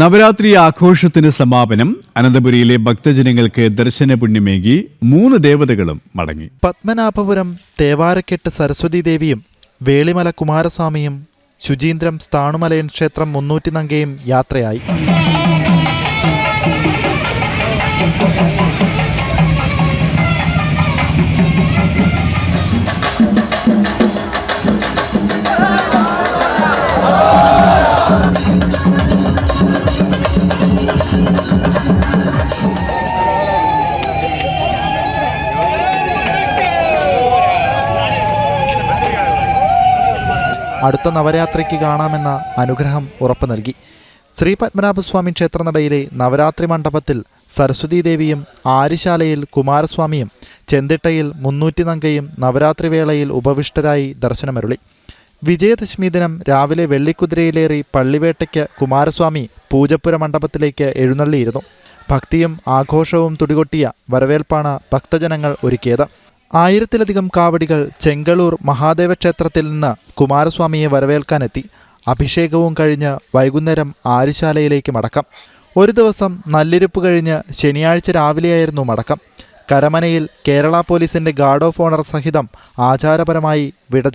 നവരാത്രി ആഘോഷത്തിന് സമാപനം അനന്തപുരിയിലെ ഭക്തജനങ്ങൾക്ക് ദർശന പുണ്യമേകി മൂന്ന് ദേവതകളും മടങ്ങി. പത്മനാഭപുരം തേവാരക്കെട്ട് സരസ്വതി ദേവിയും വേളിമല കുമാരസ്വാമിയും ശുചീന്ദ്രം സ്ഥാണുമലയൻ ക്ഷേത്രം മുന്നൂറ്റി നങ്കയും യാത്രയായി. അടുത്ത നവരാത്രിക്ക് കാണാമെന്ന അനുഗ്രഹം ഉറപ്പു നൽകി. ശ്രീ പത്മനാഭസ്വാമി ക്ഷേത്രനടയിലെ നവരാത്രി മണ്ഡപത്തിൽ സരസ്വതീദേവിയും ആര്യശാലയിൽ കുമാരസ്വാമിയും ചെന്തിട്ടയിൽ മുന്നൂറ്റി നങ്കയും നവരാത്രി വേളയിൽ ഉപവിഷ്ടരായി ദർശനമരുളി. വിജയദശമി ദിനം രാവിലെ വെള്ളിക്കുതിരയിലേറി പള്ളിവേട്ടയ്ക്ക് കുമാരസ്വാമി പൂജപ്പുര മണ്ഡപത്തിലേക്ക് എഴുന്നള്ളിയിരുന്നു. ഭക്തിയും ആഘോഷവും തുടികൊട്ടിയ വരവേൽപ്പാണ് ഭക്തജനങ്ങൾ ഒരുക്കിയത്. ആയിരത്തിലധികം കാവടികൾ ചെങ്കളൂർ മഹാദേവ ക്ഷേത്രത്തിൽ നിന്ന് കുമാരസ്വാമിയെ വരവേൽക്കാനെത്തി. അഭിഷേകവും കഴിഞ്ഞ് വൈകുന്നേരം ആരിശാലയിലേക്ക് മടക്കം. ഒരു ദിവസം നല്ലിരുപ്പ് കഴിഞ്ഞ് ശനിയാഴ്ച രാവിലെയായിരുന്നു മടക്കം. കരമനയിൽ കേരള പോലീസിന്റെ ഗാർഡ് ഓഫ് ഓണർ സഹിതം ആചാരപരമായി വിട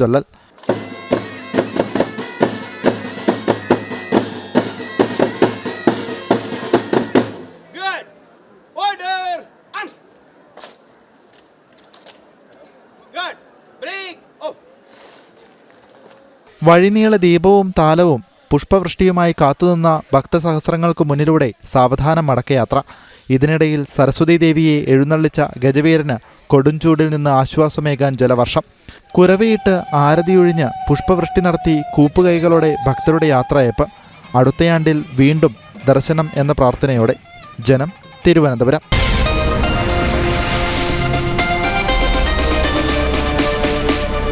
വഴിനീള ദീപവും താലവും പുഷ്പവൃഷ്ടിയുമായി കാത്തുനിന്ന ഭക്തസഹസ്രങ്ങൾക്ക് മുന്നിലൂടെ സാവധാനം മടക്കയാത്ര ഇതിനിടയിൽ സരസ്വതി ദേവിയെ എഴുന്നള്ളിച്ച ഗജവീരന് കൊടുംചൂടിൽ നിന്ന് ആശ്വാസമേകാൻ ജലവർഷം. കുരവിയിട്ട് ആരതിയൊഴിഞ്ഞ് പുഷ്പവൃഷ്ടി നടത്തി കൂപ്പുകൈകളോടെ ഭക്തരുടെ യാത്രയപ്പ് അടുത്തയാണ്ടിൽ വീണ്ടും ദർശനം എന്ന പ്രാർത്ഥനയോടെ. ജനം തിരുവനന്തപുരം.